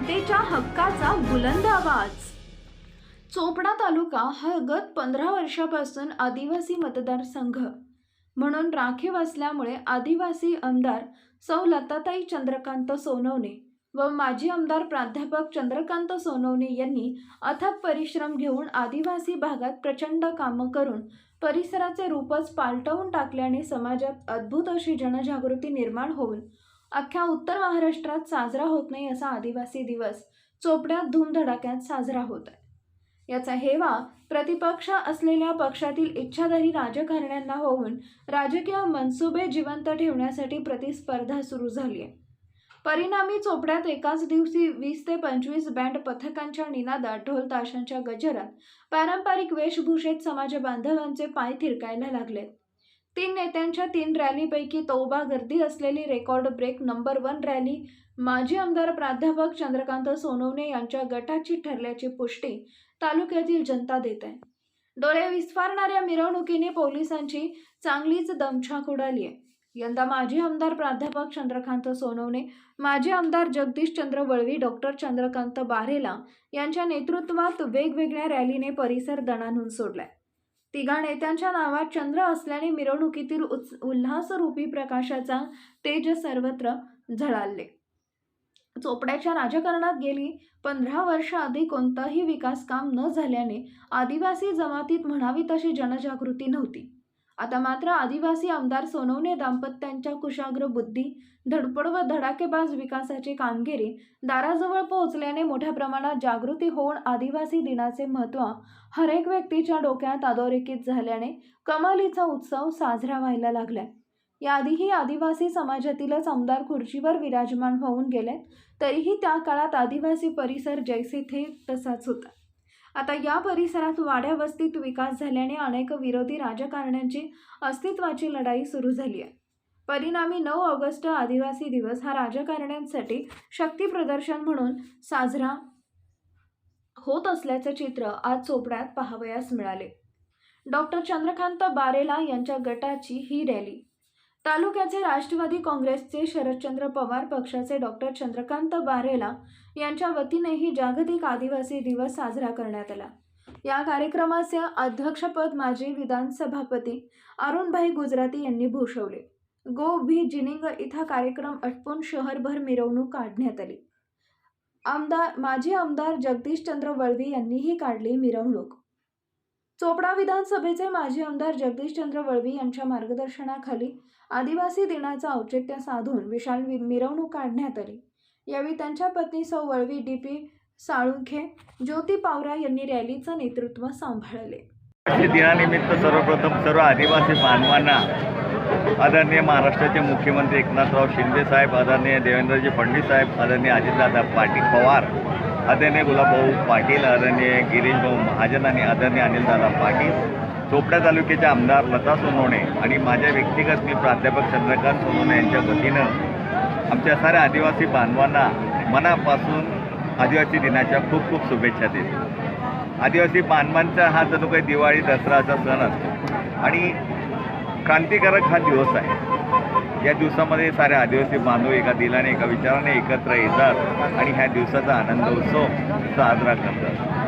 जनतेच्या हक्काचा बुलंद आवाज. चोपडा तालुका हा गत पंधरा वर्षापासून आदिवासी मतदारसंघ. म्हणून राखीव असल्यामुळे आदिवासी आमदार सौ लताताई चंद्रकांत सोनवणे व माजी आमदार प्राध्यापक चंद्रकांत सोनवणे यांनी अथक परिश्रम घेऊन आदिवासी भागात प्रचंड कामं करून परिसराचे रूपच पालटवून टाकल्याने समाजात अद्भुत अशी जनजागृती निर्माण होऊन अख्ख्या उत्तर महाराष्ट्रात साजरा होत नाही असा आदिवासी दिवस चोपड्यात धूमधडाक्यात साजरा होत आहे. याचा हेवा प्रतिपक्ष असलेल्या पक्षातील इच्छाधारी राजकारण्यांना होऊन राजकीय मनसुबे जिवंत ठेवण्यासाठी प्रतिस्पर्धा सुरू झाली आहे. परिणामी चोपड्यात एकाच दिवशी वीस ते पंचवीस बँड पथकांच्या निनादात ढोल ताशांच्या गजरात पारंपरिक वेशभूषेत समाज बांधवांचे पाय थिरकायला लागलेत. तीन नेत्यांच्या तीन रॅलीपैकी तौबा गर्दी असलेली record break number one rally माजी आमदार प्राध्यापक चंद्रकांत सोनवणे यांच्या गटाची ठरल्याची पुष्टी तालुक्यातील जनता देत आहे. डोळे विस्फारणाऱ्या मिरवणुकीने पोलिसांची चांगलीच दमछाक उडाली आहे. यंदा माजी आमदार प्राध्यापक चंद्रकांत सोनवणे माजी आमदार जगदीश चंद्र वळवी डॉक्टर चंद्रकांत बारेला यांच्या नेतृत्वात वेगवेगळ्या रॅलीने परिसर दणानून सोडलाय. तिघा नेत्यांच्या नावात चंद्र असल्याने मिरवणुकीतील उल्स- उल्हासरूपी प्रकाशाचा तेज सर्वत्र झळालले. चोपड्याच्या राजकारणात गेली पंधरा वर्ष आधी कोणताही विकास काम न झाल्याने आदिवासी जमातीत म्हणावी तशी जनजागृती नव्हती. आता मात्र आदिवासी आमदार सोनवणे दाम्पत्यांच्या कुशाग्र बुद्धी धडपड व धडाकेबाज विकासाची कामगिरी दाराजवळ पोहोचल्याने मोठ्या प्रमाणात जागृती होऊन आदिवासी दिनाचे महत्त्व हरेक व्यक्तीच्या डोक्यात अधोरेखित झाल्याने कमालीचा उत्सव साजरा व्हायला लागलाय. याआधीही आदिवासी समाजातीलच आमदार खुर्चीवर विराजमान होऊन गेले तरीही त्या काळात आदिवासी परिसर जैसे थे तसाच होता. आता या परिसरात वाड्या वस्तीत विकास झाल्याने अनेक विरोधी राजकारण्यांची अस्तित्वाची लढाई सुरू झाली आहे. परिणामी नऊ ऑगस्ट आदिवासी दिवस हा राजकारण्यांसाठी शक्ती प्रदर्शन म्हणून साजरा होत असल्याचे चित्र आज चोपड्यात पाहावयास मिळाले. डॉक्टर चंद्रकांत बारेला यांच्या गटाची ही रॅली. तालुक्याचे राष्ट्रवादी काँग्रेसचे शरदचंद्र पवार पक्षाचे डॉक्टर चंद्रकांत बारेला यांच्या वतीनेही जागतिक आदिवासी दिवस साजरा करण्यात आला. या कार्यक्रमाचे अध्यक्षपद माजी विधानसभापती अरुणभाई गुजराती यांनी भूषवले. गो व्ही जिनिंग इथं कार्यक्रम अटपून शहरभर मिरवणूक काढण्यात आली. आमदार माजी आमदार जगदीशचंद्र वळवी यांनीही काढली मिरवणूक. चोपडा विधानसभेचे माजी आमदार जगदीशचंद्र वळवी यांच्या मार्गदर्शनाखाली आदिवासी दिनाचं औचित्य साधून विशाल मिरवणूक काढण्यात आली. यावेळी त्यांच्या पत्नी सौ वळवी डी पी साळुंखे ज्योती पावरा यांनी रॅलीचं नेतृत्व सांभाळले. दिनानिमित्त सर्वप्रथम सर्व आदिवासी बांधवांना आदरणीय महाराष्ट्राचे मुख्यमंत्री एकनाथराव शिंदे साहेब आदरणीय देवेंद्रजी फडणवीस साहेब आदरणीय अजितदादा पाटील पवार आदरणीय गुलाबभाऊ पाटील आदरणीय गिरीशभाऊ महाजन आणि आदरणीय अनिलदादा पाटील चोपड्या तालुक्याचे आमदार लता सोनवणे आणि माझ्या व्यक्तिगत मी प्राध्यापक चंद्रकांत सोनवणे यांच्या वतीनं आमच्या साऱ्या आदिवासी बांधवांना मनापासून आदिवासी दिनाच्या खूप खूप शुभेच्छा देतो. आदिवासी बांधवांचा हा जणू काही दिवाळी दसराचा सण असतो. आणि क्रांतिकारक हा दिवस आहे. या दिवसामध्ये सारे आदिवासी बांधव एका दिलाने एका विचाराने एकत्र येतात आणि ह्या दिवसाचा आनंद उत्सव साजरा करतात.